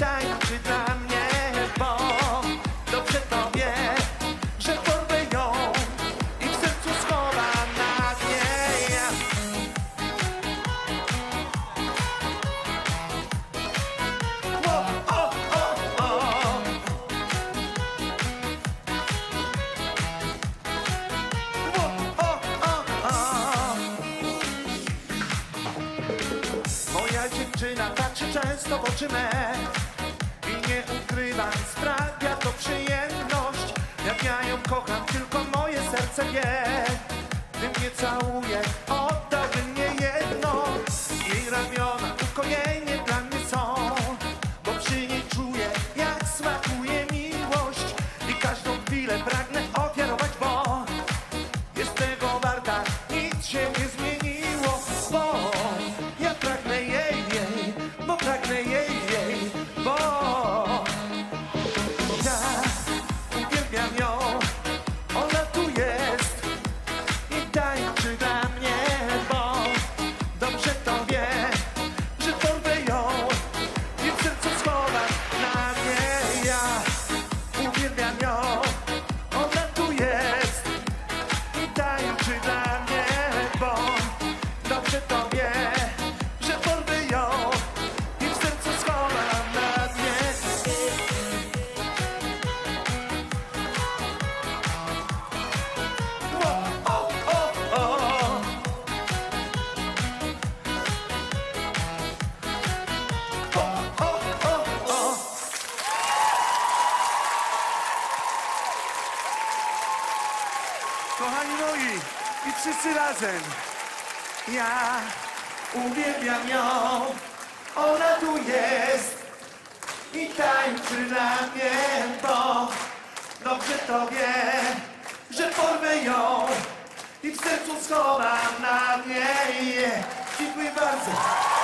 i dziewczyna patrzy często w oczy me I nie ukrywam, sprawia to przyjemność. Jak ja ją kocham, tylko moje serce wie. Gdy mnie całuje, dobrze to wie, że porwę ją i w sercu schowam na dnie. O, o, o, o. O, o, o, o. Kochani moi, i wszyscy razem. Ja uwielbiam ją, ona tu jest i tańczy dla mnie, bo dobrze to wie, że porwę ją i w sercu schowam na mnie. Dziękuję bardzo.